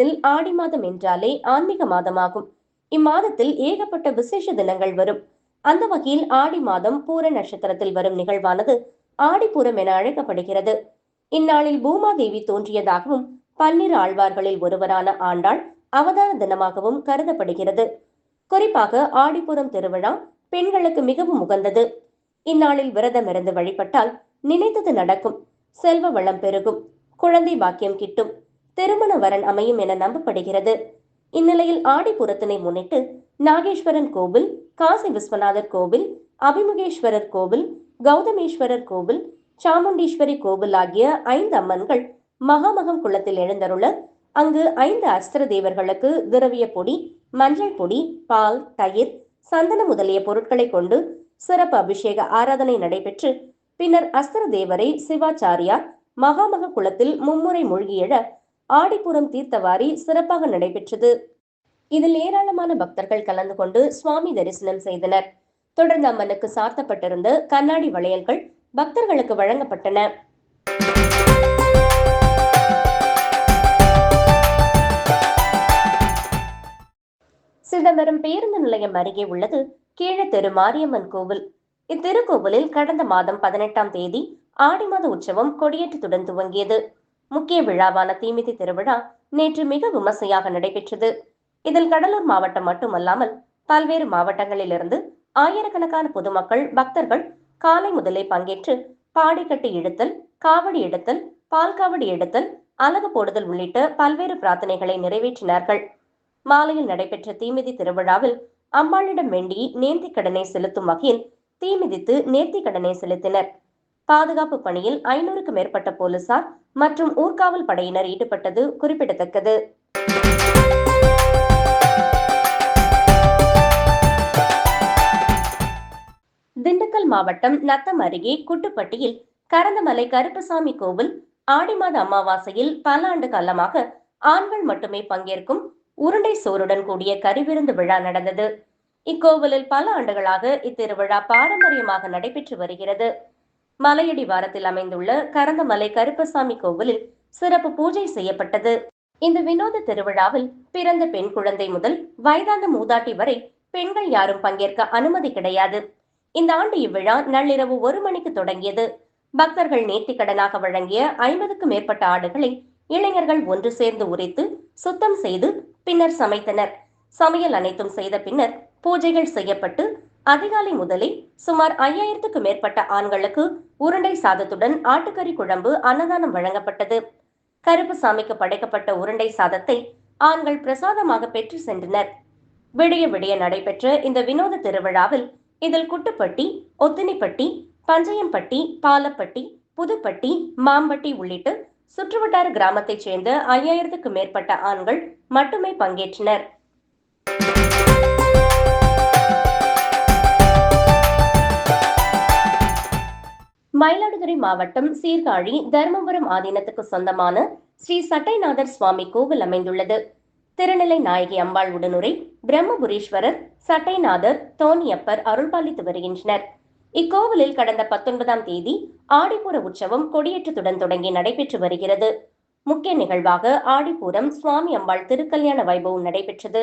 மாதத்தில் ஆடி மாதம் என்றாலே ஆன்மீக மாதமாகும். இம்மாதத்தில் ஏகப்பட்ட விசேஷ தினங்கள் வரும். அந்த வகையில் ஆடி மாதம் பூர நட்சத்திரத்தில் வரும் நிகழ்வானது ஆடிப்பூரம் என அழைக்கப்படுகிறது. இந்நாளில் பூமாதேவி தோன்றியதாகவும் பன்னிரு ஆழ்வார்களில் ஒருவரான ஆண்டாள் அவதார தினமாகவும் கருதப்படுகிறது. குறிப்பாக ஆடிப்புறம் திருவிழா பெண்களுக்கு மிகவும் உகந்தது. இந்நாளில் விரதம் இருந்து வழிபட்டால் நினைத்தது நடக்கும். செல்வ வளம் பெருகும். குழந்தை பாக்கியம் கிட்டும். திருமண வரன் அமையும் என நம்பப்படுகிறது. இந்நிலையில் ஆடிப்புறத்தினை முன்னிட்டு நாகேஸ்வரன் கோவில் காசி விஸ்வநாதர் கோவில் அபிமுகேஸ்வரர் கோவில் கௌதமேஸ்வரர் கோவில் சாமுண்டீஸ்வரி கோவில் ஆகிய ஐந்து அம்மன்கள் மகாமகம் குளத்தில் எழுந்தருள அங்கு ஐந்து அஸ்திர தேவர்களுக்கு திரவிய பொடி மஞ்சள் பொடி பால் தயிர் சந்தன முதலிய பொருட்களை கொண்டு சிறப்பு அபிஷேக ஆராதனை நடைபெற்று பின்னர் அஸ்திர தேவரை சிவாச்சாரியார் மகாமக குளத்தில் மும்முறை மூழ்கியெழ ஆடிப்புறம் தீர்த்தவாரி சிறப்பாக நடைபெற்றது. இதில் ஏராளமான பக்தர்கள் கலந்து கொண்டு சுவாமி தரிசனம் செய்தனர். தொடர்ந்து அம்மனுக்கு சார்த்தப்பட்டிருந்த கண்ணாடி வளையல்கள் பக்தர்களுக்கு வழங்கப்பட்டன. சிதம்பரம் பேருந்து நிலையம் அருகே உள்ளது கீழத்தெரு மாரியம்மன் கோவில். இத்திருக்கோவிலில் கடந்த மாதம் பதினெட்டாம் தேதி ஆடி மாத உற்சவம் கொடியேற்றத்துடன் துவங்கியது. முக்கிய விழாவான தீமிதி திருவிழா நேற்று மிக விமர்சையாக நடைபெற்றது. இதில் கடலூர் மாவட்டம் மட்டுமல்லாமல் பல்வேறு மாவட்டங்களிலிருந்து ஆயிரக்கணக்கான பொதுமக்கள் பக்தர்கள் காலை முதலே பங்கேற்று பாடிக்கட்டு இழுத்தல் காவடி எடுத்தல் பால் காவடி எடுத்தல் அலகு போடுதல் உள்ளிட்ட பல்வேறு பிரார்த்தனைகளை நிறைவேற்றினார்கள். மாலையில் நடைபெற்ற தீமிதி திருவிழாவில் அம்பாளிடம் வேண்டி நேர்த்திக் கடனை செலுத்தும் வகையில் தீமிதித்து நேர்த்திக் கடனை செலுத்தினர். பாதுகாப்பு பணியில் ஐநூறுக்கும் மேற்பட்ட போலீசார் மற்றும் ஊர்காவல் படையினர் ஈடுபட்டது குறிப்பிடத்தக்கது. திண்டுக்கல் மாவட்டம் நத்தம் அருகே குட்டுப்பட்டியில் கரந்தமலை கருப்பசாமி கோவில் ஆடி மாத அமாவாசையில் பல ஆண்டு காலமாக ஆண்கள் மட்டுமே பங்கேற்கும் உருண்டை சோறுடன் கூடிய கருவிருந்து விழா நடந்தது. இக்கோவிலில் பல ஆண்டுகளாக இத்திருவிழா பாரம்பரியமாக நடைபெற்று வருகிறது. மலையடி வாரத்தில் அமைந்துள்ள கரந்தமலை கருப்பசாமி கோவிலில் சிறப்பு பூஜை செய்யப்பட்டது. இந்த வினோத திருவிழாவில் பிறந்த பெண் குழந்தை முதல் வயதான மூதாட்டி வரை பெண்கள் யாரும் பங்கேற்க அனுமதி கிடையாது. இந்த ஆண்டு இவ்விழா நள்ளிரவு ஒரு மணிக்கு தொடங்கியது. பக்தர்கள் நேர்த்திக்கடனாக வழங்கிய ஐம்பதுக்கும் மேற்பட்ட ஆடுகளை இளைஞர்கள் ஒன்று சேர்ந்து உரித்து சுத்தம் செய்து பின்னர் சமைத்தனர். சமையல் அனைத்தும் செய்த பின்னர் பூஜைகள் செய்யப்பட்டு அதிகாலை முதலே சுமார் ஐயாயிரத்துக்கு மேற்பட்ட ஆண்களுக்கு உருண்டை சாதத்துடன் ஆட்டுக்கறி குழம்பு அன்னதானம் வழங்கப்பட்டது. கருப்பு சாமிக்கு படைக்கப்பட்ட உருண்டை சாதத்தை ஆண்கள் பிரசாதமாக பெற்று சென்றனர். விடிய விடிய நடைபெற்ற இந்த வினோத திருவிழாவில் இதில் குட்டுப்பட்டி ஒத்தினிப்பட்டி பஞ்சயம்பட்டி பாலப்பட்டி புதுப்பட்டி மாம்பட்டி உள்ளிட்ட சுற்றுவட்டார கிராமத்தைச் சேர்ந்த ஐயாயிரத்துக்கு மேற்பட்ட ஆண்கள் மட்டுமே பங்கேற்றனர். மயிலாடுதுறை மாவட்டம் சீர்காழி தர்மபுரம் ஆதீனத்துக்கு சொந்தமான ஸ்ரீ சட்டைநாதர் சுவாமி கோவில் அமைந்துள்ளது. திருநிலை நாயகி அம்பாள் உடனுரை பிரம்மபுரீஸ்வரர் சட்டைநாதர் தோணியப்பர் அருள்பாலித்து வருகின்றனர். இக்கோவிலில் கடந்த பத்தொன்பதாம் தேதி ஆடிப்பூர உற்சவம் கொடியேற்றத்துடன் தொடங்கி நடைபெற்று வருகிறது. முக்கிய நிகழ்வாக ஆடிப்பூரம் சுவாமி அம்பாள் திருக்கல்யாண வைபவம் நடைபெற்றது.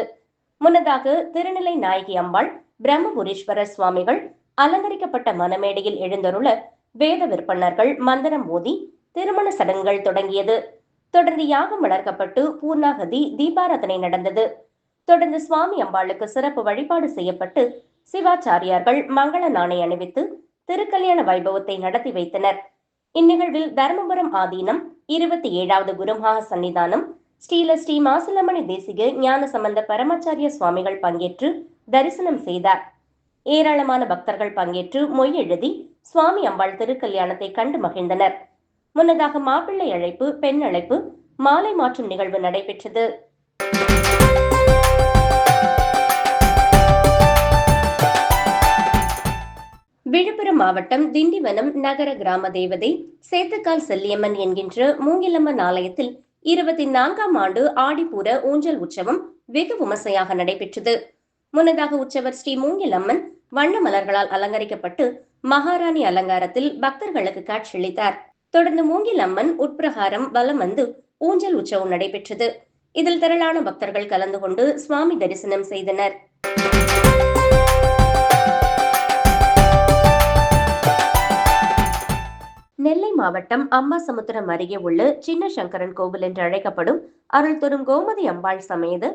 முன்னதாக திருநிலை நாயகி அம்பாள் பிரம்மபுரீஸ்வரர் சுவாமிகள் அலங்கரிக்கப்பட்ட மனமேடையில் எழுந்தருள வேத விற்பனர்கள் மந்திரம் மோதி திருமண சடங்குகள் தொடங்கியது. தொடர்ந்து யாகம் வளர்க்கப்பட்டு பூர்ணாகதி தீபாராதனை நடந்தது. தொடர்ந்து சுவாமி அம்பாளுக்கு சிறப்பு வழிபாடு செய்யப்பட்டு சிவாச்சாரியார்கள் மங்கள நாணை அணிவித்து திருக்கல்யாண வைபவத்தை நடத்தி வைத்தனர். இந்நிகழ்வில் தருமபுரம் ஆதீனம் இருபத்தி ஏழாவது குருமகா சன்னிதானம் ஸ்ரீல ஸ்ரீ மாசிலமணி தேசிக ஞான சம்பந்த பரமாச்சாரிய சுவாமிகள் பங்கேற்று தரிசனம் செய்தார். ஏராளமான பக்தர்கள் பங்கேற்று மொய் எழுதி சுவாமி அம்பாள் திருக்கல்யாணத்தை கண்டு மகிழ்ந்தனர். முன்னதாக மாப்பிள்ளை அழைப்பு பெண் அழைப்பு மாலை மாற்றும் நிகழ்வு நடைபெற்றது. விழுப்புரம் மாவட்டம் திண்டிவனம் நகர கிராம தேவதை சேத்துக்கால் செல்லியம்மன் என்கின்ற மூங்கிலம்மன் ஆலயத்தில் இருபத்தி நான்காம் ஆண்டு ஆடிப்பூர ஊஞ்சல் உற்சவம் வெகு விமர்சையாக நடைபெற்றது. முன்னதாக உற்சவர் ஸ்ரீ மூங்கிலம்மன் வண்ண மலர்களால் அலங்கரிக்கப்பட்டு மகாராணி அலங்காரத்தில் பக்தர்களுக்கு காட்சியளித்தார். தொடர்ந்து மூங்கில் அம்மன் உட்பிரகாரம் வலம் வந்து ஊஞ்சல் உற்சவம் நடைபெற்றது. இதில் திரளான பக்தர்கள் கலந்து கொண்டு சுவாமி தரிசனம் செய்தனர். நெல்லை மாவட்டம் அம்மாசமுத்திரம் அருகே உள்ள சின்ன சங்கரன் கோவில் என்று அழைக்கப்படும் அருள் தரும் கோமதி அம்பாள் சமேத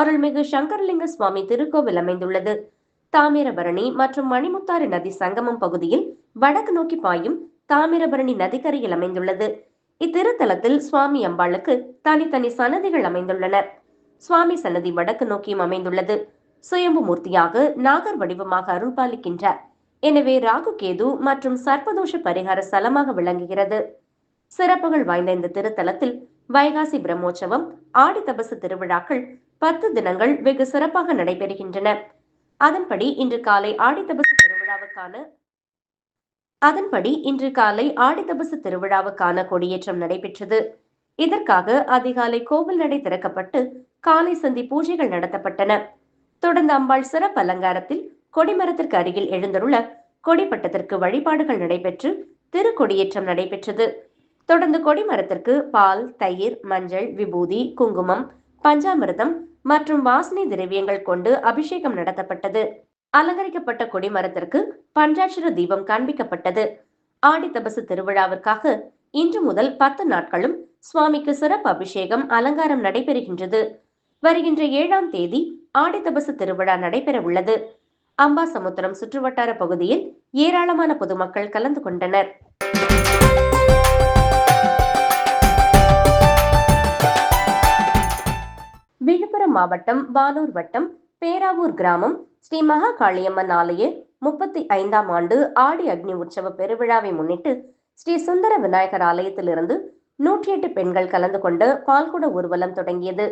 அருள்மிகு சங்கரலிங்க சுவாமி திருக்கோவில் அமைந்துள்ளது. தாமிரபரணி மற்றும் மணிமுத்தாறு நதி சங்கமம் பகுதியில் வடக்கு நோக்கி பாயும் தாமிரபரணி நதிக்கரையில் அமைந்துள்ளது. இத்திருத்தலத்தில் சுவாமி அம்பாளுக்கு தனித்தனி சன்னதிகள் அமைந்துள்ளன. சுவாமி சன்னதி வடக்கு நோக்கியும் அமைந்துள்ளது. சுயம்பு மூர்த்தியாக நாகர் வடிவமாக அருள்பாலிக்கின்றார். எனவே ராகு கேது மற்றும் சர்ப்பதோஷ பரிகார ஸ்தலமாக விளங்குகிறது. சிறப்புகள் வாய்ந்த இந்த திருத்தலத்தில் வைகாசி பிரம்மோற்சவம் ஆடி தபசு திருவிழாக்கள் பத்து தினங்கள் வெகு சிறப்பாக நடைபெறுகின்றன. அதன்படி இன்று காலை ஆடித்தபசு திருவிழாவுக்கான அதன்படி இன்று காலை ஆடித்தபசு திருவிழாவுக்கான கொடியேற்றம் நடைபெற்றது. இதற்காக அதிகாலை கோவில் நடை திறக்கப்பட்டு காலை சந்தி பூஜைகள் நடத்தப்பட்டன. தொடர்ந்து அம்பாள் சிறப்பு அலங்காரத்தில் கொடிமரத்திற்கு அருகில் எழுந்தருள கொடிப்பட்டத்திற்கு வழிபாடுகள் நடைபெற்று திருக்கொடியேற்றம் நடைபெற்றது. தொடர்ந்து கொடிமரத்திற்கு பால் தயிர் மஞ்சள் விபூதி குங்குமம் பஞ்சாமிர்தம் மற்றும் வாசனை திரவியங்கள் கொண்டு அபிஷேகம் நடத்தப்பட்டது. அலங்கரிக்கப்பட்ட கொடிமரத்திற்கு பஞ்சாட்சர தீபம் காண்பிக்கப்பட்டது. ஆடி தபசு திருவிழாவிற்காக இன்று முதல் பத்து நாட்களும் சுவாமிக்கு சிறப்பு அபிஷேகம் அலங்காரம் நடைபெறுகின்றது. வருகின்ற ஏழாம் தேதி ஆடி தபசு திருவிழா நடைபெற உள்ளது அம்பாசமுத்திரம் சுற்றுவட்டார பகுதியில் ஏராளமான பொதுமக்கள் கலந்து கொண்டனர். விழுப்புரம் மாவட்டம் பாலூர் வட்டம் பேராவூர் கிராமம் ஸ்ரீ மகா காளியம்மன் ஆலய முப்பத்தி ஐந்தாம் ஆண்டு ஆடி அக்னி உற்சவ பெருவிழாவை முன்னிட்டு ஸ்ரீ சுந்தர விநாயகர் ஆலயத்திலிருந்து நூற்றி எட்டு பெண்கள் கலந்து கொண்டு பால்குட ஊர்வலம் தொடங்கியது.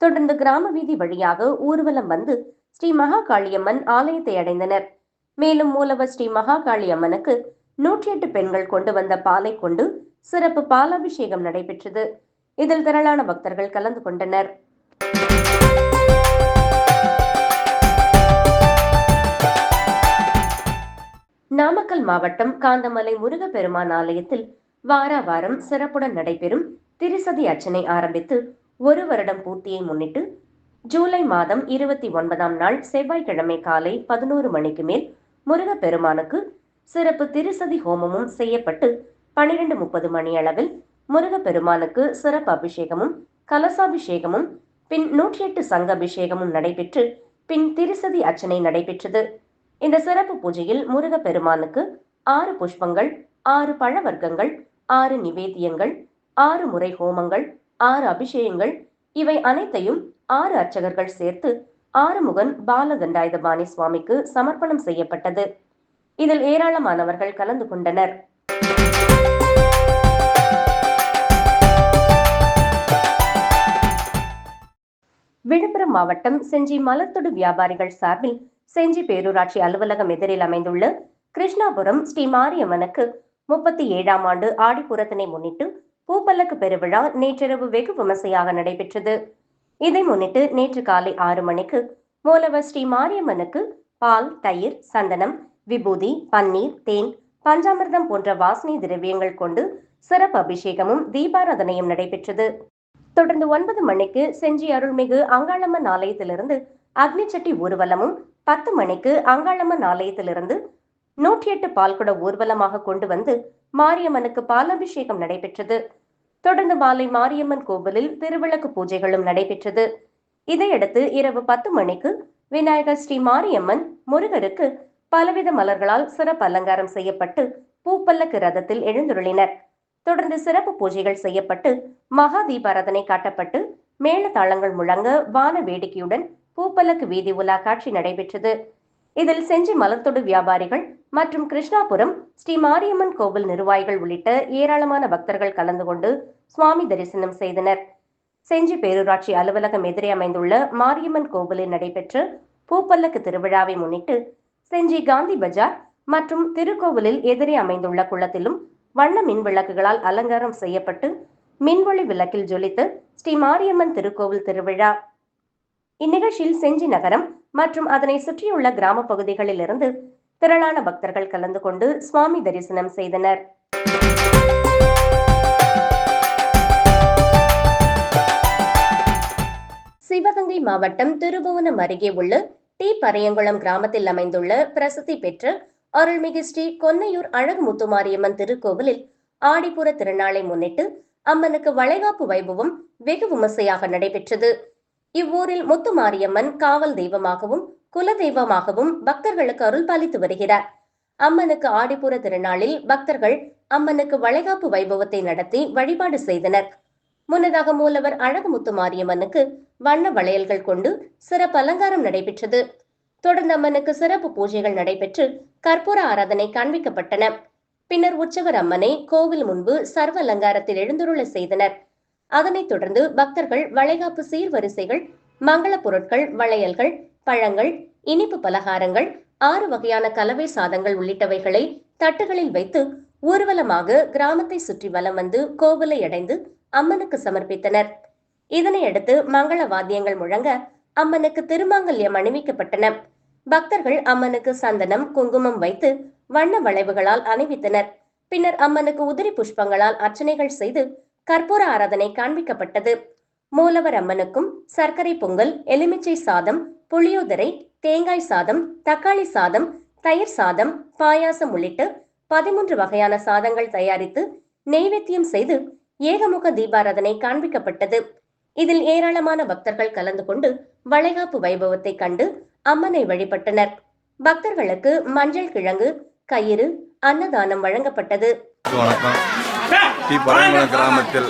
தொடர்ந்து கிராம வீதி வழியாக ஊர்வலம் வந்து ஸ்ரீ மகா காளியம்மன் ஆலயத்தை அடைந்தனர். மேலும் மூலவர் ஸ்ரீ மகா காளியம்மனுக்கு நூற்றி எட்டு பெண்கள் கொண்டு வந்த பாலை கொண்டு சிறப்பு பாலாபிஷேகம் நடைபெற்றது. இதில் திரளான பக்தர்கள் கலந்து கொண்டனர். நாமக்கல் மாவட்டம் காந்தமலை முருகப்பெருமான் ஆலயத்தில் வாரா வாரம் சிறப்புடன் நடைபெறும் திருசதி அர்ச்சனை ஆரம்பித்து ஒரு வருடம் பூர்த்தியை முன்னிட்டு ஜூலை மாதம் இருபத்தி ஒன்பதாம் நாள் செவ்வாய்க்கிழமை காலை பதினோரு மணிக்கு மேல் முருகப்பெருமானுக்கு சிறப்பு திருசதி ஹோமமும் செய்யப்பட்டு பனிரெண்டு முப்பது மணி அளவில் முருகப்பெருமானுக்கு சிறப்பு அபிஷேகமும் கலசாபிஷேகமும் பின் நூற்றி எட்டு சங்க அபிஷேகமும் நடைபெற்று பின் திருசதி அர்ச்சனை நடைபெற்றது. இந்த சிறப்பு பூஜையில் முருகப்பெருமானுக்கு ஆறு புஷ்பங்கள் ஆறு பழ வர்க்கங்கள் ஆறு நிவேத்தியங்கள் ஆறு முறை ஹோமங்கள் ஆறு அபிஷேகங்கள் இவை அனைத்தையும் ஆறு அர்ச்சகர்கள் சேர்த்து ஆறுமுகன் பாலதண்டாயுதபாணி சுவாமிக்கு சமர்ப்பணம் செய்யப்பட்டது. இதில் ஏராளமானவர்கள் கலந்து கொண்டனர். விழுப்புரம் மாவட்டம் செஞ்சி மலர்த்தொடு வியாபாரிகள் சார்பில் செஞ்சி பேரூராட்சி அலுவலகம் எதிரில் அமைந்துள்ள கிருஷ்ணாபுரம் ஸ்ரீ மாரியம்மனுக்கு முப்பத்தி ஏழாம் ஆண்டு ஆடிப்புறத்தினை முன்னிட்டு பூப்பல்லக்கு பெருவிழா நேற்றிரவு வெகு விமர்சையாக நடைபெற்றது. இதை முன்னிட்டு நேற்று காலை ஆறு மணிக்கு மூலவர் ஸ்ரீ மாரியம்மனுக்கு பால் தயிர் சந்தனம் விபூதி பன்னீர் தேன் பஞ்சாமிர்தம் போன்ற வாசனை திரவியங்கள் கொண்டு சிறப்பு அபிஷேகமும் தீபாராதனையும் நடைபெற்றது. தொடர்ந்து ஒன்பது மணிக்கு செஞ்சி அருள்மிகு அங்காளம்மன் ஆலயத்திலிருந்து அக்னிச்சட்டி ஊர்வலமும் பத்து மணிக்கு அங்காளம்மன் ஆலயத்திலிருந்து நூற்றி எட்டு பால்குட ஊர்வலமாக கொண்டு வந்து மாரியம்மனுக்கு பாலாபிஷேகம் நடைபெற்றது. தொடர்ந்து மாலை மாரியம்மன் கோவிலில் திருவிளக்கு பூஜைகளும் நடைபெற்றது. இதையடுத்து இரவு பத்து மணிக்கு விநாயகர் ஸ்ரீ மாரியம்மன் முருகருக்கு பலவித மலர்களால் சிறப்பு அலங்காரம் செய்யப்பட்டு பூப்பல்லக்கு ரதத்தில் எழுந்துருளினர். தொடர்ந்து சிறப்பு பூஜைகள் செய்யப்பட்டு மகா தீபாராதனை காட்டப்பட்டு மேள தாளங்கள் முழங்க வான வேடிக்கையுடன் பூப்பலக் வீதி உலா காட்சி நடைபெற்றது. இதில் செஞ்சி மலர்த்தொடு வியாபாரிகள் மற்றும் கிருஷ்ணாபுரம் ஸ்ரீ மாரியம்மன் கோவில் நிர்வாகிகள் உள்ளிட்ட ஏராளமான பக்தர்கள் கலந்து கொண்டு சுவாமி தரிசனம் செய்தனர். செஞ்சி பேரூராட்சி அலுவலகம் எதிரே அமைந்துள்ள மாரியம்மன் கோவிலில் நடைபெற்ற பூப்பல்லக்கு திருவிழாவை முன்னிட்டு செஞ்சி காந்தி பஜார் மற்றும் திருக்கோவிலில் எதிரே அமைந்துள்ள குளத்திலும் வண்ண மின் விளக்குகளால் அலங்காரம் செய்யப்பட்டு மின்வொளி விளக்கில் ஜொலித்து ஸ்ரீ மாரியம்மன் திருக்கோவில் திருவிழா இந்நிகழ்ச்சியில் செஞ்சி நகரம் மற்றும் அதனை சுற்றியுள்ள கிராம பகுதிகளில் இருந்து திரளான பக்தர்கள் கலந்து கொண்டு சுவாமி தரிசனம் செய்தனர். சிவகங்கை மாவட்டம் திருபுவனம் அருகே உள்ள டி. பரையங்குளம் கிராமத்தில் அமைந்துள்ள பிரசித்தி பெற்ற அருள்மிகு ஸ்ரீ கொன்னையூர் அழகு முத்துமாரியம்மன் திருக்கோவிலில் ஆடிப்புற திருநாளை முன்னிட்டு அம்மனுக்கு வளைகாப்பு வைபவம் வெகு விமர்சையாக நடைபெற்றது. இவ்வூரில் முத்துமாரியம்மன் காவல் தெய்வமாகவும் குல தெய்வமாகவும் பக்தர்களுக்கு அருள் பாலித்து வருகிறார். அம்மனுக்கு ஆடிப்புற திருநாளில் பக்தர்கள் அம்மனுக்கு வளைகாப்பு வைபவத்தை நடத்தி வழிபாடு செய்தனர். முன்னதாக மூலவர் அழகுமுத்து மாரியம்மனுக்கு வண்ண வளையல்கள் கொண்டு சிறப்பு அலங்காரம் நடைபெற்றது. தொடர்ந்து அம்மனுக்கு சிறப்பு பூஜைகள் நடைபெற்று கற்பூர ஆராதனை காண்பிக்கப்பட்டன. பின்னர் உற்சவர் அம்மனை கோவில் முன்பு சர்வ அலங்காரத்தில் எழுந்துருள செய்தனர். அதனைத் தொடர்ந்து பக்தர்கள் வளைகாப்பு சீர்வரிசைகள் மங்கள பொருட்கள் வளையல்கள் பழங்கள் இனிப்பு பலகாரங்கள் ஆறு வகையான கலவை சாதங்கள் உள்ளிட்டவைகளை தட்டுகளில் வைத்து ஊர்வலமாக கிராமத்தை சுற்றி வலம் வந்து கோவிலை அடைந்து அம்மனுக்கு சமர்ப்பித்தனர். இதனையடுத்து மங்கள வாத்தியங்கள் முழங்க அம்மனுக்கு திருமாங்கல்யம் அணிவிக்கப்பட்டன. பக்தர்கள் அம்மனுக்கு சந்தனம் குங்குமம் வைத்து வண்ண வளைவுகளால் அணிவித்தனர். பின்னர் அம்மனுக்கு உதிரி புஷ்பங்களால் அர்ச்சனைகள் செய்து கற்பூர ஆராதனை காண்பிக்கப்பட்டது. மூலவர் அம்மனுக்கும் சர்க்கரை பொங்கல் எலுமிச்சை சாதம் புளியோதரை தேங்காய் சாதம் தக்காளி சாதம் தயிர் சாதம் பாயாசம் உள்ளிட்டு பதிமூன்று வகையான சாதங்கள் தயாரித்து நெய்வேத்தியம் செய்து ஏகமுக தீபாராதனை காண்பிக்கப்பட்டது. இதில் ஏராளமான பக்தர்கள் கலந்து கொண்டு வளைகாப்பு வைபவத்தை கண்டு அம்மனை வழிபட்டனர். பக்தர்களுக்கு மஞ்சள் கிழங்கு கயிறு அன்னதானம் வழங்கப்பட்டது. டி பரங்குளம் கிராமத்தில்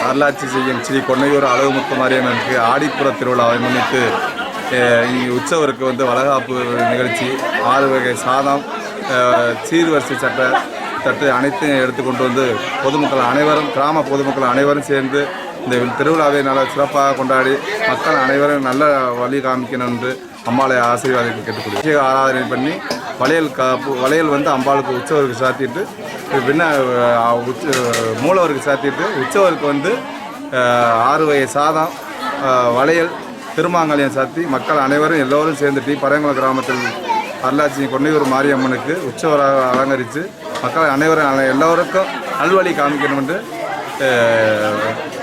வரலாட்சி செய்யும் ஸ்ரீ கொன்னையூர் அழகுமுத்து மாரியம்மனுக்கு ஆடிப்புற திருவிழாவை முன்னிட்டு இங்கே உற்சவருக்கு வந்து வளகாப்பு நிகழ்ச்சி ஆறு வகை சாதம் சீர்வரிசை சட்டை தட்டு அனைத்தையும் எடுத்து கொண்டு வந்து பொதுமக்கள் அனைவரும் கிராம பொதுமக்கள் அனைவரும் சேர்ந்து இந்த திருவிழாவை நல்லா சிறப்பாக கொண்டாடி மக்கள் அனைவரும் நல்ல வழி காமிக்கணும் என்று அம்பாளை ஆசீர்வாதம் கேட்டுக்கொள்கிறேன் அபிஷேக ஆராதனை பண்ணி வளையல் காப்பு வளையல் வந்து அம்பாளுக்கு உற்சவருக்கு சாத்திட்டு பின்ன உச்ச மூலவருக்கு சாத்திட்டு உற்சவருக்கு வந்து ஆறு வகை சாதம் வளையல் திருமாங்கல்யம் சாத்தி மக்கள் அனைவரும் எல்லோரும் சேர்ந்து டி பரையங்குளம் கிராமத்தில் வரலாட்சி கொன்னையூர் மாரியம்மனுக்கு உற்சவராக அலங்கரித்து மக்கள் அனைவரும் எல்லோருக்கும் நல்வழி காமிக்கணும் என்று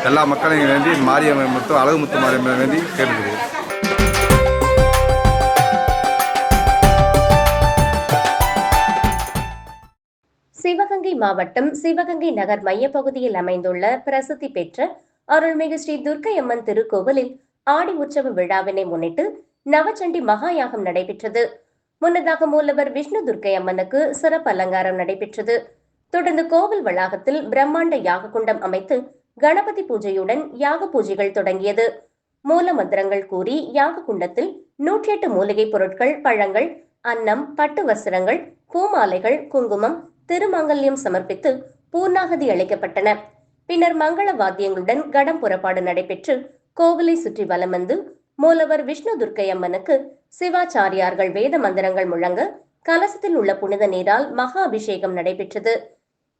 எல்லா மக்களையும் வேண்டி மாரியம்மன் முத்து அழகு முத்து மாரியம்மன் வேண்டி கேட்டுக்கிறேன் சிவகங்கை மாவட்டம் சிவகங்கை நகர் மையப்பகுதியில் அமைந்துள்ள பிரசித்தி பெற்ற அருள்மிகு ஸ்ரீ துர்க்கையம்மன் திருக்கோவிலில் ஆடி உற்சவ விழாவினை முன்னிட்டு நவச்சண்டி மகாயாகம் நடைபெற்றது. முன்னதாக மூலவர் விஷ்ணு துர்க்கை அம்மனுக்கு சிறப்பு அலங்காரம் நடைபெற்றது. தொடர்ந்து கோவில் வளாகத்தில் பிரம்மாண்ட யாக குண்டம் அமைத்து கணபதி பூஜையுடன் யாக பூஜைகள் தொடங்கியது. மூல மந்திரங்கள் கூறி யாக குண்டத்தில் நூற்றி எட்டு மூலிகை பொருட்கள் பழங்கள் அன்னம் பட்டு வஸ்திரங்கள் பூமாலைகள் குங்குமம் திருமங்கல்யம் சமர்ப்பித்து பூர்ணாகதி அளிக்கப்பட்டன. பின்னர் மங்கள வாத்தியங்களுடன் கடம் புறப்பாடு நடைபெற்று கோவிலை சுற்றி வலம் வந்து மூலவர் விஷ்ணு துர்க்கை அம்மனுக்கு சிவாச்சாரியார்கள் வேத மந்திரங்கள் முழங்க கலசத்தில் உள்ள புனித நீரால் மகா அபிஷேகம் நடைபெற்றது.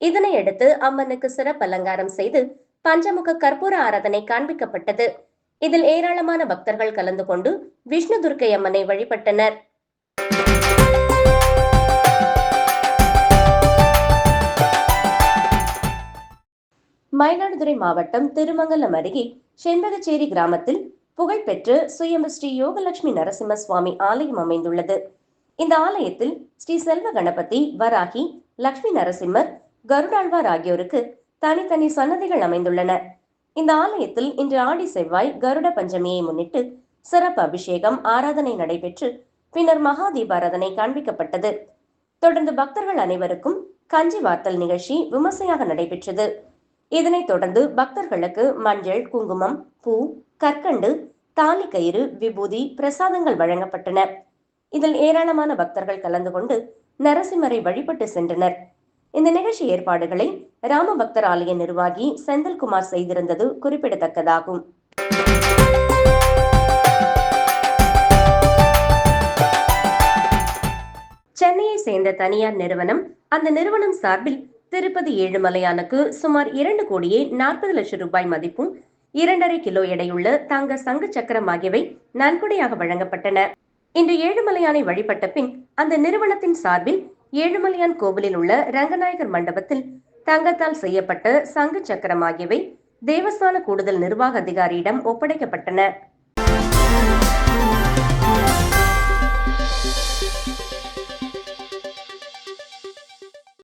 இதனையடுத்து அம்மனுக்கு சிறப்பு அலங்காரம் செய்து பஞ்சமுக கற்பூர ஆராதனை காண்பிக்கப்பட்டது. இதில் ஏராளமான பக்தர்கள் கலந்து கொண்டு விஷ்ணு துர்க்கை அம்மனை வழிபட்டனர். மயிலாடுதுறை மாவட்டம் திருமங்கலம் அருகே செண்பகச்சேரி கிராமத்தில் புகழ்பெற்ற சுயம்பு ஸ்ரீ யோகலட்சுமி நரசிம்ம சுவாமி ஆலயம் அமைந்துள்ளது. இந்த ஆலயத்தில் ஸ்ரீ செல்வ கணபதி வராகி லக்ஷ்மி நரசிம்மர் கருடாழ்வார் ஆகியோருக்கு தனித்தனி சன்னதிகள் அமைந்துள்ளன. இந்த ஆலயத்தில் இன்று ஆடி செவ்வாய் கருட பஞ்சமியை முன்னிட்டு சிறப்பு அபிஷேகம் ஆராதனை நடைபெற்று பின்னர் மகா தீபாராதனை காண்பிக்கப்பட்டது. தொடர்ந்து பக்தர்கள் அனைவருக்கும் கஞ்சி வார்த்தல் நிகழ்ச்சி விமர்சையாக நடைபெற்றது. இதனைத் தொடர்ந்து பக்தர்களுக்கு மஞ்சள் குங்குமம் பூ கற்கண்டு தாலி கயிறு விபூதி பிரசாதங்கள் வழங்கப்பட்டன. இதில் ஏராளமான பக்தர்கள் கலந்து கொண்டு நரசிம்மரை வழிபட்டு சென்றனர். இந்த நிகழ்ச்சி ஏற்பாடுகளை ராமபக்தர் ஆலய நிர்வாகி செந்தில்குமார் செய்திருந்தது குறிப்பிடத்தக்கதாகும். சென்னையை சேர்ந்த தனியார் நிறுவனம் அந்த நிறுவனம் சார்பில் திருப்பதி ஏழுமலையானுக்கு சுமார் இரண்டு கோடியே நாற்பது லட்சம் ரூபாய் மதிப்பும் இரண்டரை கிலோ எடையுள்ள தங்க சங்கு சக்கரம் ஆகியவை நன்கொடையாக வழங்கப்பட்டன. இன்று ஏழுமலையானை வழிபட்ட பின் அந்த நிறுவனத்தின் சார்பில் ஏழுமலையான் கோவிலில் உள்ள ரங்கநாயகர் மண்டபத்தில் தங்கத்தால் செய்யப்பட்ட சங்கு சக்கரம் ஆகியவை தேவஸ்தான கூடுதல் நிர்வாக அதிகாரியிடம் ஒப்படைக்கப்பட்டன.